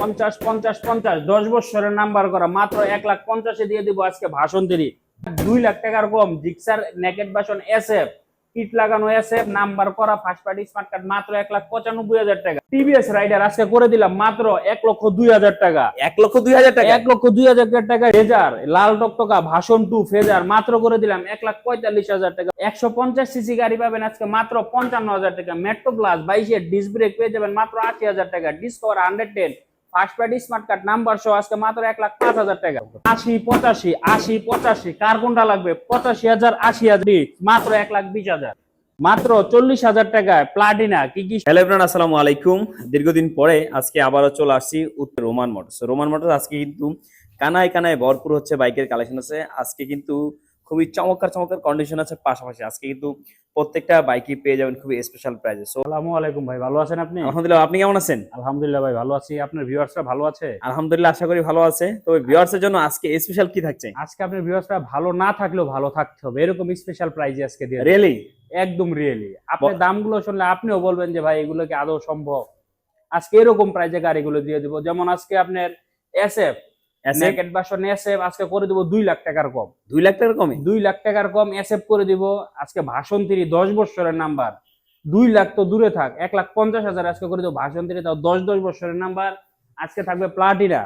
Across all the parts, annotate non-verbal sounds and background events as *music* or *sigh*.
পঞ্চাশ পঞ্চাশ পঞ্চাশ দশ বছরের নাম্বার করা। মাত্র এক লাখ পঞ্চাশে দিয়ে দিব আজকে ভাষণ তিরি দুই লাখ টাকার কম। জিক্সার নেকেট বাসন এস এফ কিট লাগানো এস এফ নাম্বার করা ফার্স্ট পার্টি স্মার্ট কার্ড মাত্র এক লাখ পঁচানব্বই হাজার টাকা। টিভিএস রাইডার আজকে করে দিলাম মাত্র এক লক্ষ দুই হাজার টাকা। এক লক্ষ দুই হাজার টাকা? এক লক্ষ দুই হাজার টাকা ফেজার লাল টকটকা ভাষণ টু ফেজার মাত্র করে দিলাম এক লাখ পঁয়তাল্লিশ হাজার টাকা। একশো পঞ্চাশ সিসি গাড়ি পাবেন আজকে মাত্র পঞ্চান্ন হাজার টাকা। মেট্রো প্লাস বাইশের ডিস ব্রেক পেয়ে যাবেন মাত্র আশি হাজার টাকা। Discover hundred ten. হাজার টাকা। কি দীর্ঘদিন পরে আজকে আবারও চলে আসছি উত্তর রোমান মোটরস রোমান মোটরস আজকে কিন্তু কানায় কানায় ভরপুর হচ্ছে বাইকের কালেকশন আছে। আজকে কিন্তু খুবই চমৎকার চমৎকার কন্ডিশন আছে পাশাপাশি। আজকে কিন্তু প্রত্যেকটা বাইকই পেয়ে যাবেন খুবই স্পেশাল প্রাইজে সো আসসালামু আলাইকুম ভাই ভালো আছেন আপনি? আলহামদুলিল্লাহ আপনি কেমন আছেন? আলহামদুলিল্লাহ ভাই ভালো আছি। আপনার ভিউয়ার্সরা ভালো আছে? আলহামদুলিল্লাহ আশা করি ভালো আছে। তবে ভিউয়ার্স এর জন্য আজকে স্পেশাল কি থাকছে? আজকে আপনার ভিউয়ার্সরা ভালো না থাকলেও ভালো থাকতে হবে। এরকম স্পেশাল প্রাইজে আজকে দিয়ে রিয়েলি একদম রিয়েলি আপনি দামগুলো শুনলে আপনিও বলবেন যে ভাই এগুলো কি আদৌ সম্ভব? আজকে এরকম প্রাইজে গাড়িগুলো দিয়ে দিব। যেমন আজকে আপনার এসএফ বাসন এসএফ আজকে করে দিব দুই লাখ টাকার কম। দুই লাখ টাকার কমে দুই লাখ টাকার কম এসএফ করে দিব আজকে ভাষণ তিরি দশ বছরের নাম্বার দুই লাখ তো দূরে থাক এক লাখ পঞ্চাশ হাজার আজকে করে দেবো ভাষণ তিরি তাও দশ দশ বছরের নাম্বার আজকে থাকবে প্লাটিনা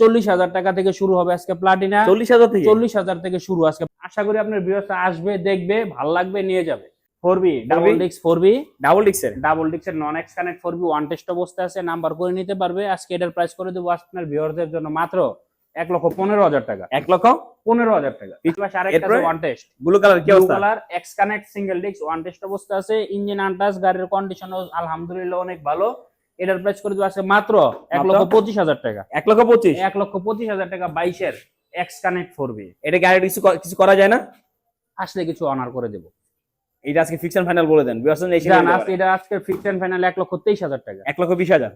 চল্লিশ হাজার টাকা থেকে শুরু হবে আজকে প্লাটিনা চল্লিশ হাজার থেকে? চল্লিশ হাজার থেকে শুরু আজকে। আশা করি আপনার বিরসা আসবে দেখবে ভালো লাগবে নিয়ে যাবে। ফোর বি ডাবল ডিক্স ফোর বি ডাবল ডিক্সের double ডিক্সের non X connect four V one test অবস্থা আছে নাম্বার করে নিতে পারবে। আজকে এটার প্রাইস করে দেবো আপনার ভিউয়ারদের জন্য মাত্র এক লক্ষ পনেরো হাজার টাকা। এক লক্ষ পনেরো হাজার টাকা। আরেকটা ওয়ান টেস্ট ব্লু কালার কি অবস্থা? Colour X connect single disc one test অবস্থা আছে। ইঞ্জিন আনটাস গাড়ির কন্ডিশন আলহামদুলিল্লাহ অনেক ভালো। এটার প্রাইস করে দেবো আজকে মাত্র এক লক্ষ পঁচিশ হাজার টাকা। এক লক্ষ পঁচিশ? এক লক্ষ পঁচিশ হাজার টাকা বাইশের এক্স কানেক্ট ফোর বি এটা আর কিছু কিছু করা যায় না? আসলে কিছু অনার করে দেবো। এটা আজকে ফিক্সড ফাইনাল বলে দেন। আজকে এটা আজকে ফিক্সড ফাইনাল এক লক্ষ তেইশ হাজার টাকা। এক লক্ষ বিশ হাজার।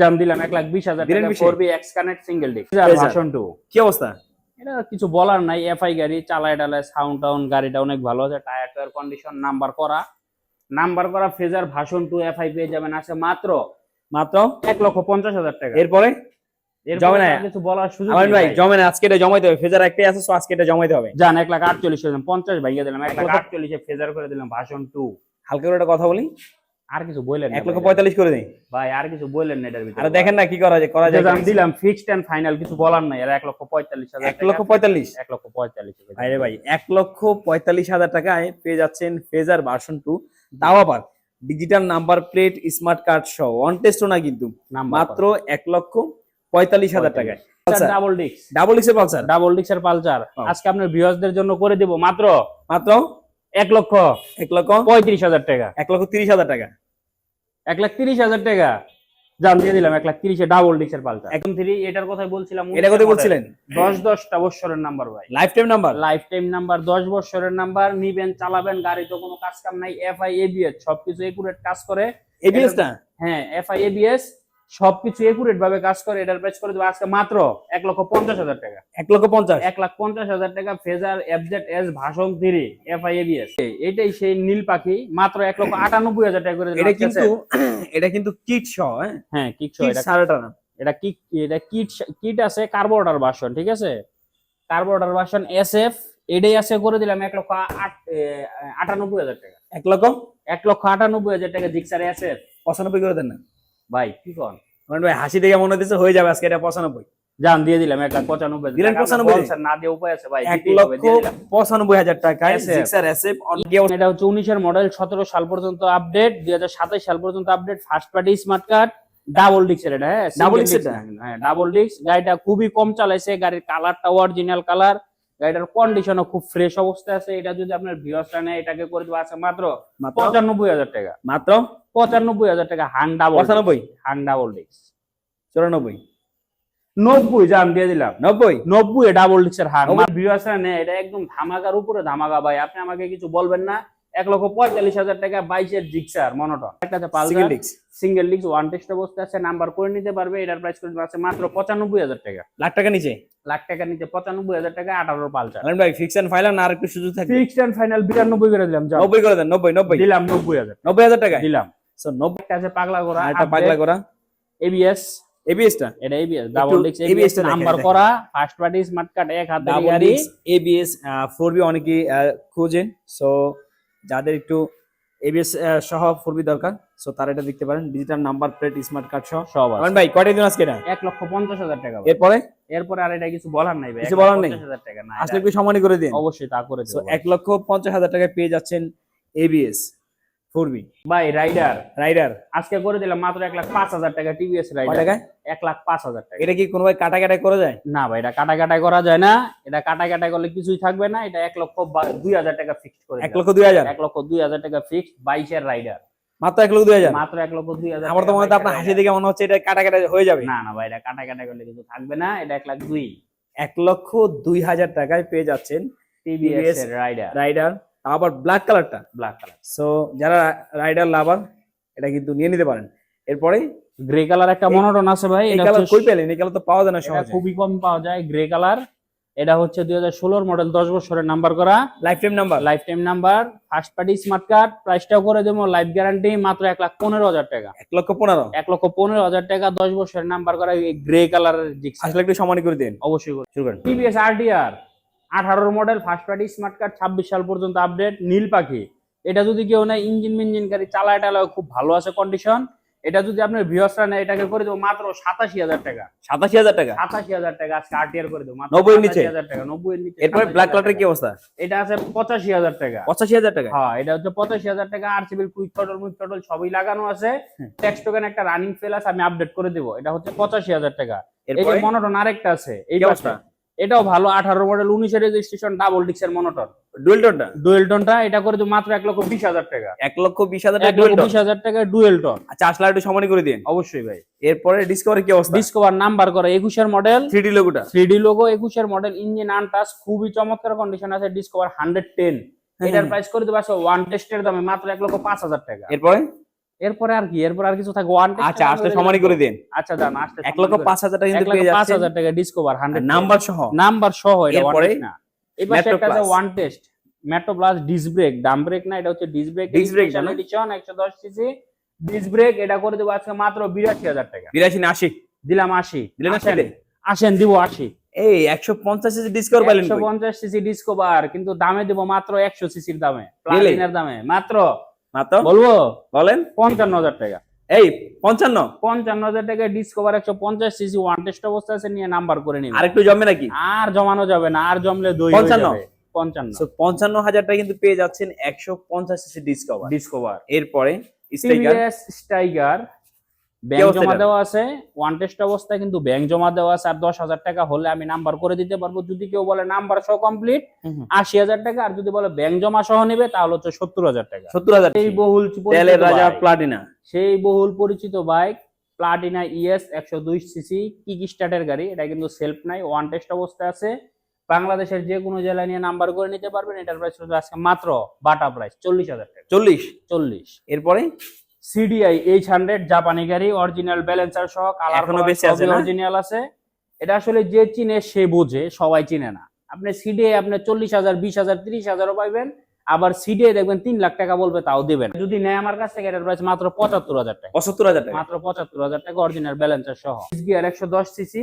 জান দিলাম এক লাখ বিশ হাজার দিলেন টাকা বিশে? Four V X connect single disc version two কি অবস্থা? এটা কিছু বলার নাই এফআই গাড়ি চালায় টালায় সাউন্ড টাউন গাড়িটা অনেক ভালো আছে টায়ার টায়ার কন্ডিশন নাম্বার করা। নাম্বার করা ফেজার ভার্সন টু এফআই পেয়ে যাবেন আছে মাত্র মাত্র এক লক্ষ পঞ্চাশ হাজার টাকা। এরপরে? জমে না। কিছু বলার সুযোগ ভাই। জমে না আজকে এটা জমাইতে হবে ফেজার একটাই আছে সো আজকে এটা জমাইতে হবে। যান এক লাখ আটচল্লিশ পঞ্চাশ ভাইয়া দিলাম এক লাখ আটচল্লিশে ফেজার করে দিলাম ভার্সন টু হালকা করে একটা কথা বলি আর কিছু বললেন না এক লক্ষ। পঁয়তাল্লিশ করে দিই। ভাই আর কিছু বললেন না এটার ভিতরে আরে দেখেন না কি করা যায় করা যায় জান দিলাম ফিক্সড এন্ড ফাইনাল কিছু বলার নাই। আর এক লক্ষ পঁয়তাল্লিশ হাজার এক লক্ষ পঁয়তাল্লিশ। এক লক্ষ পঁয়তাল্লিশ হাজার ভাই এক লক্ষ পঁয়তাল্লিশ হাজার টাকায় পেয়ে যাচ্ছেন ফেজার ভার্সন টু তাও আবার digital number plate smart card সহ। অন টেস্টও না কিন্তু। মাত্র এক লক্ষ পঁয়তাল্লিশ হাজার টাকায়। ডাবল ডিক্স ডাবল এক্সের পালসার? ডাবল ডিক্সের পালচার হ্যাঁ। আজকে আপনার ভিউয়ার্সদের জন্য করে দিব। মাত্র? মাত্র? এক লক্ষ এক লক্ষ পঁয়ত্রিশ হাজার টাকা। এক লক্ষ তিরিশ হাজার টাকা। এক লাখ তিরিশ হাজার টাকা। জান দিয়ে দিলাম এক লাখ তিরিশে ডাবল ডিক্সের পালচার একদম থ্রি এটার কথাই বলছিলাম এটা কথা বলছিলেন? দশ দশটা বছরের নাম্বার ভাই। Life time number life time number দশ বছরের নাম্বার নিবেন চালাবেন গাড়িতে কোনো কাজ কাম নাই এফআই এবিএস সবকিছু একুরেট কাজ করে। এবিএস না হ্যাঁ এফআই এবিএস সবকিছু একুরেট ভাবে কাজ করে এটার প্রাইস করে দেবো আজকে মাত্র এক লক্ষ পঞ্চাশ হাজার টাকা। এক লক্ষ পঞ্চাশ? এক লাখ পঞ্চাশ হাজার টাকা Fazer FZ S version three FI ABS এটাই সেই নীল পাখি মাত্র এক লক্ষ আটানব্বই হাজার টাকা করে *clears throat* এটা কিন্তু এটা কিন্তু কিট সহ হ্যাঁ? হ্যাঁ কিট এটা সারাটা না। এটা কিক এটা কিট কিট আছে কার্বোর্ডার ভাষণ ঠিক আছে? কার্বোর্ডার ভার্সন এস এফ এটাই আছে করে দিলাম এক লক্ষ আট আটানব্বই হাজার টাকা। এক লক্ষ? এক লক্ষ আটানব্বই হাজার টাকা জিক্সার এস এফ পঁচানব্বই করে দেন না। ভাই কি কন মানে ভাই হাসি দেখে মনে হচ্ছে হয়ে যাবে আজকে এটা পঁচানব্বই জান দিয়ে দিলাম এক লাখ পঁচানব্বই হাজার দিলেন টাকা। 95 বলছেন, না দিয়ে উপায় আছে ভাই এক লক্ষ। পঁচানব্বই হাজার জিক্সার এটা হচ্ছে উনিশের মডেল সতেরো সাল পর্যন্ত আপডেট দুই হাজার সাতাশ সাল পর্যন্ত update first party smart card double ডিক্সের এটা হ্যাঁ ডাবল? না, হ্যাঁ ডাবল ডিক্স গাড়িটা খুবই কম চালাইছে গাড়ির কালারটা অরিজিনাল কালার গাড়িটার কন্ডিশনও খুব ফ্রেশ অবস্থায় আছে। এটা যদি আপনার ভিওসটা নেয় এটাকে করে দেবো আছে মাত্র পঁচানব্বই হাজার টাকা। মাত্র? পঁচানব্বই হাজার টাকা হান্ডা ডাবল পঁচানব্বই? হান্ডা ডিক্স চুরানব্বই? নব্বই জান দিয়ে দিলাম। নব্বই? নব্বই ডাবল ডিক্সের হার ভিওসটা নেয় এটা একদম ধামাকার উপরে ধামাকা ভাই। আপনি আমাকে কিছু বলবেন না? এক লক্ষ পঁয়তাল্লিশ হাজার টাকা বাইশের জিক্সার মনোটন। একটা single Pulsar disc single disc one test অবস্থা আছে নাম্বার করে নিতে পারবে এটার প্রাইস করে আছে মাত্র পঁচানব্বই হাজার টাকা। লাখ টাকা নিচে? লাখ টাকা নিচে পঁচানব্বই হাজার টাকা আঠারো পালসার। ভাই ফিক্স এন্ড ফাইনাল না আর একটু সুযোগ থাকবে ফিক্সড এন্ড ফাইনাল বিরানব্বই করে দিলাম নব্বই করে দেন নব্বই নব্বই। দিলাম নব্বই হাজার। নব্বই হাজার টাকা দিলাম। সো নব্বই আছে পাগলা করা একটা পাগলা করা এবিএস এবিএসটা এটা এবিএস ডাবল ডিক্স এবিএস টা নাম্বার করা ফার্স্ট পার্টি স্মার্ট কার্ড এক হাতের ডাবল গাড়ি। এবিএস ফোর বি অনেকেই আহ, খোঁজেন। সো যাদের একটু এবিএস সহ ফুরবি দরকার সো তারা এটা দেখতে পারেন। Digital number plate smart card সহ। সব আছে। ভাই কয়টা দিন আজকে এটা? এক লক্ষ পঞ্চাশ হাজার টাকা। এরপরে? এরপরে আর এটা কিছু বলার নাই ভাই। কিছু বলার নাই? 50 হাজার টাকা না আসলে কি সম্মানী সমানই করে দিন। অবশ্যই তা করে সো দেবো। এক লক্ষ পঞ্চাশ হাজার টাকায় পেয়ে যাচ্ছেন এবিএস ফোর বি ভাই রাইডার রাইডার আজকে করে দিলাম মাত্র এক লাখ পাঁচ হাজার টাকা টিভিএস রাইডার এক লাখ পাঁচ হাজার টাকা। এটা কি কোনো ভাই কাটা কাটা করা যায়? না ভাই এটা কাটা কাটাই করা যায় না। এটা কাটা কাটাই করলে কিছুই থাকবে না। এটা এক লক্ষ দুই হাজার টাকা ফিক্সড করে এক লক্ষ দুই হাজার? এক লক্ষ দুই হাজার টাকা ফিক্সড বাইশের রাইডার মাত্র এক লক্ষ দুই হাজার? মাত্র এক লক্ষ দুই হাজার আমার তো মনে হয় আপনার হাসি। দেখে মনে হচ্ছে এটা কাটা কাটা হয়ে যাবে। না না ভাই এটা কাটা কাটাই করলে কিছু থাকবে না। এটা এক লাখ দুই। এক লক্ষ দুই হাজার টাকায় পেয়ে যাচ্ছেন টিভিএস রাইডার রাইডার আবার ব্ল্যাক কালারটা ব্ল্যাক কালার সো যারা রাইডার লাভার এটা কিন্তু নিয়ে নিতে পারেন। এরপরে গ্রে কালার একটা মনোটন আছে ভাই এই এটা কালার কই পেলেন? এই কালার তো পাওয়া যায় না সহজে। খুবই কম পাওয়া যায় গ্রে কালার এটা হচ্ছে দুই হাজার ষোলোর মডেল দশ বছরের নাম্বার করা। Life time number life time number first party smart card প্রাইসটাও করে দেবো লাইফ গ্যারান্টি মাত্র এক লাখ পনেরো হাজার টাকা। এক লক্ষ পনেরো। এক লক্ষ পনেরো হাজার টাকা দশ বছরের নাম্বার করা গ্রে কালারের জিক্স আসলে একটু সমানই করে দিন। অবশ্যই শুরু করেন। টিভিএস আরটিআর আঠারোর model first party smart card ছাব্বিশ সাল পর্যন্ত আপডেট নীল পাখি। এটা যদি কেউ নেয় ইঞ্জিন মিঞ্জিন গাড়ি চালায় টালায় খুব ভালো আছে কন্ডিশন এটা যদি আপনার ভিউসরা নেয় এটাকে করে দেবো মাত্র সাতাশি হাজার টাকা। সাতাশি হাজার টাকা? সাতাশি হাজার টাকা আজকে আরটিআর করে দেবো মাত্র 90 এর নিচে? হাজার টাকা নব্বই এর নিচে এরপরে ব্ল্যাক কালারের কি অবস্থা? এটা আছে পঁচাশি হাজার টাকা। পঁচাশি হাজার টাকা? হ্যাঁ এটা হচ্ছে পঁচাশি হাজার টাকা আর সিবিল কুইক টটল মুইক টটল সবই লাগানো আছে। ট্যাক্স টোকেন একটা রানিং ফেল আছে আমি আপডেট করে দেবো। এটা হচ্ছে পঁচাশি হাজার টাকা। এই যে এরপরে? মনোটন আরেকটা আছে এই অবস্থা? এটাও ভালো আঠারো মডেল উনিশের রেজিস্ট্রেশন ডাবল ডিক্সের মনোটন ডুয়েল টোনটা ডুয়েল টনটা এটা করে মাত্র এক লক্ষ বিশ হাজার টাকা। এক লক্ষ বিশ হাজার টাকা বিশ হাজার টাকা ডুয়েল টন আচ্ছা আসলে একটু সমানই করে দিন। অবশ্যই ভাই। এরপরে ডিসকভারি কি অবস্থা? ডিসকভার নাম্বার করা একুশের মডেল থ্রি ডি লোগোটা থ্রি ডি লোগো একুশের মডেল ইঞ্জিন আনটাস খুবই চমৎকার কন্ডিশন আছে ডিসকভার হান্ড্রেড টেন হ্যাঁ, এটার প্রাইস করে দেবো ওয়ান টেস্টের দামে মাত্র এক লক্ষ পাঁচ হাজার টাকা। এরপরে? এরপরে আর কি এরপর আর কিছু থাকবে। ওয়ান আচ্ছা আসলে সমানই করে দিন। আচ্ছা দাম আসতে এক লক্ষ পাঁচ হাজার টাকা কিন্তু পেয়ে যাচ্ছেন। হাজার টাকা ডিসকভার হান্ড্রেড নাম্বার সহ? নাম্বার সহ এটা ওয়ান না। এই পাশে একটা আছে one test Metro Plus disc brake drum brake না এটা হচ্ছে ডিস ব্রেক Disc brake টা না? এডিশন একশো দশ সিসি ডিস ব্রেক এটা করে দেবো আজকে মাত্র বিরাশি হাজার টাকা। বিরাশি না আশি? দিলাম আশি। দিলেন না আসেন। আসেন দিব আশি। এই একশো পঞ্চাশ ডিসকাউন্ট পাইলেন একশো কই? পঞ্চাশ সিসি ডিসকভার কিন্তু দামে দেবো মাত্র একশো সিসির দামে। প্লাটিনের দামে। মাত্র মাত্র বলব? বলেন। পঞ্চান্ন হাজার টাকা। এই পঞ্চান্ন? পঞ্চান্ন হাজার টাকা ডিসকভার একশো পঞ্চাশ সিসি ওয়ান টেস্ট অবস্থা আছে নিয়ে নাম্বার করে নিন। আরেকটু জমে নাকি? আর জমানো যাবে না আর জমলে দই 55 যাবে। পঞ্চান্ন। পঞ্চান্ন হাজার টাকা কিন্তু পেয়ে যাচ্ছেন একশো পঞ্চাশ সিসি ডিসকভার ডিসকভার এরপরে স্ট্রাইকার স্টাইগার ব্যাংক জমা দেওয়া আছে ওয়ান টেস্ট অবস্থায় কিন্তু ব্যাংক জমা দেওয়া আছে আর দশ হাজার টাকা হলে আমি নাম্বার করে দিতে পারব। যদি কেউ বলে নাম্বার সহ কমপ্লিট আশি হাজার টাকা আর যদি বলে ব্যাংক জমা সহ নেবে তাহলে হচ্ছে সত্তর হাজার টাকা। সত্তর হাজার সেই বহুল রাজা প্লাটিনা সেই বহুল পরিচিত বাইক প্লাটিনা ইএস একশো দুই সিসি কিক স্টার্টের গাড়ি। এটা কিন্তু সেলফ নাই ওয়ান টেস্ট অবস্থায় আছে। বাংলাদেশের যে কোনো জেলায় নিয়ে নাম্বার করে নিতে পারবেন। এটার প্রাইস হচ্ছে আজকে মাত্র বাটা প্রাইস চল্লিশ হাজার টাকা। চল্লিশ? চল্লিশ। এরপরে? সিডিআই এইচ হান্ড্রেড জাপানি গাড়ি অরিজিনাল ব্যালেন্সার সহ কালার আছে অরিজিনাল আছে। এটা আসলে যে চিনে সে বোঝে সবাই চিনে না। আপনি সিডিআই আপনি চল্লিশ হাজার বিশ হাজার তিরিশ হাজারও পাইবেন আবার সিডিআই দেখবেন তিন লাখ টাকা বলবে তাও দেবেন। যদি নেয় আমার কাছ থেকে এটার প্রাইস মাত্র পঁচাত্তর হাজার টাকা। পঁচাত্তর হাজার টাকা? মাত্র পঁচাত্তর হাজার টাকা অরিজিনাল ব্যালেন্সার সহ। গিয়ার একশো দশ সিসি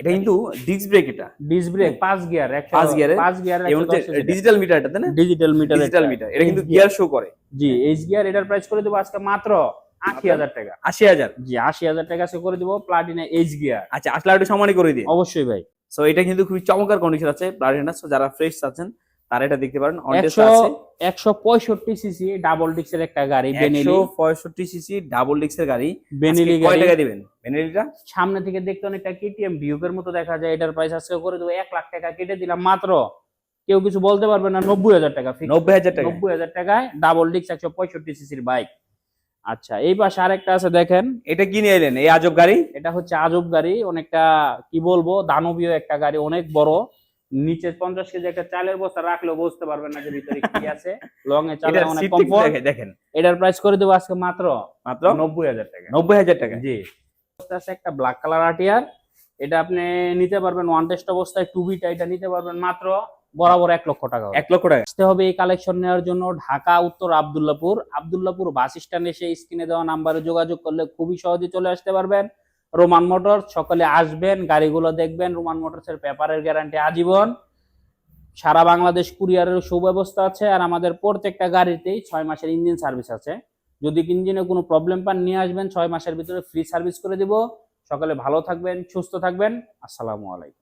এটা কিন্তু ডিস্ক ব্রেক এটা। ডিস ব্রেক পাঁচ গিয়ার একশো পাঁচ gear পাঁচ গিয়ার এবং ডিজিটাল মিটার এটা। তাই না? ডিজিটাল মিটার ডিজিটাল মিটার এটা কিন্তু গিয়ার শো করে। জি এইচ গিয়ার এটার প্রাইস করে দেবো আজকে মাত্র আশি হাজার টাকা। আশি হাজার। জি আশি হাজার টাকা সে করে দিব প্লাটিনা এইচ গিয়ার আচ্ছা আসলে একটু সমানই করে দিন। অবশ্যই ভাই। সো এটা কিন্তু খুবই চমৎকার কন্ডিশন আছে প্লাটিনা সো যারা ফ্রেশ আছেন তারা এটা দেখতে পারেন। অন টেস্ট একশো আছে। একশো পঁয়ষট্টি সিসি ডাবল ডিক্সের একটা গাড়ি বেনেলি পঁয়ষট্টি সিসি ডাবল ডিস্কের গাড়ি। বেনেলি কয় গাড়ি। টাকা দিবেন? বেনেলিটা সামনে থেকে দেখতে অনেকটা কেটিএম ডিউকের মতো দেখা যায় এটার প্রাইস আজকে করে দেবো এক লাখ টাকা। কেটে দিলাম মাত্র কেউ কিছু বলতে পারবে না নব্বই হাজার টাকা নব্বই হাজার টাকা। নব্বই হাজার টাকায় ডাবল ডিক্স একশো পঁয়ষট্টি সিসির বাইক আচ্ছা এই পাশে আরেকটা আছে দেখেন। এটা কি নিয়ে এলেন এই আজব গাড়ি? এটা হচ্ছে আজব গাড়ি অনেকটা কি বলব দানবীয় একটা গাড়ি অনেক বড়। নিচে পঞ্চাশ কেজি একটা চালের বস্তা রাখলেও বুঝতে পারবেন না যে ভিতরে কি *laughs* আছে। লং এ চালে এটা অনেক কমফোর্ট দেখেন দেখেন। এটার প্রাইস করে দেবো আজকে মাত্র মাত্র? নব্বই হাজার টাকা। নব্বই হাজার টাকা। জি। আছে একটা ব্ল্যাক কালার আটিয়ার এটা আপনি নিতে পারবেন ওয়ান টেস্ট অবস্থায় টু বিটা এটা নিতে পারবেন মাত্র বরাবর এক লক্ষ টাকা এক লক্ষ টাকা। আসতে হবে এই কালেকশন নেওয়ার জন্য ঢাকা উত্তর আবদুল্লাপুর। আবদুল্লাপুর বাস স্ট্যান্ড এসে স্ক্রিনে দেওয়া নাম্বারে যোগাযোগ করলে খুবই সহজে চলে আসতে পারবেন। রোমান মোটরস সকলে আসবেন, গাড়িগুলো দেখবেন রোমান মোটরসের পেপারের গ্যারান্টি আজীবন। সারা বাংলাদেশ কুরিয়ারের সুব্যবস্থা আছে আর আমাদের প্রত্যেকটা গাড়িতেই ছয় মাসের ইঞ্জিন সার্ভিস আছে। যদি ইঞ্জিনে কোনো প্রবলেম পান, নিয়ে আসবেন, ছয় মাসের ভিতরে ফ্রি সার্ভিস করে দিব। সকলে ভালো থাকবেন, সুস্থ থাকবেন। আসসালামু আলাইকুম।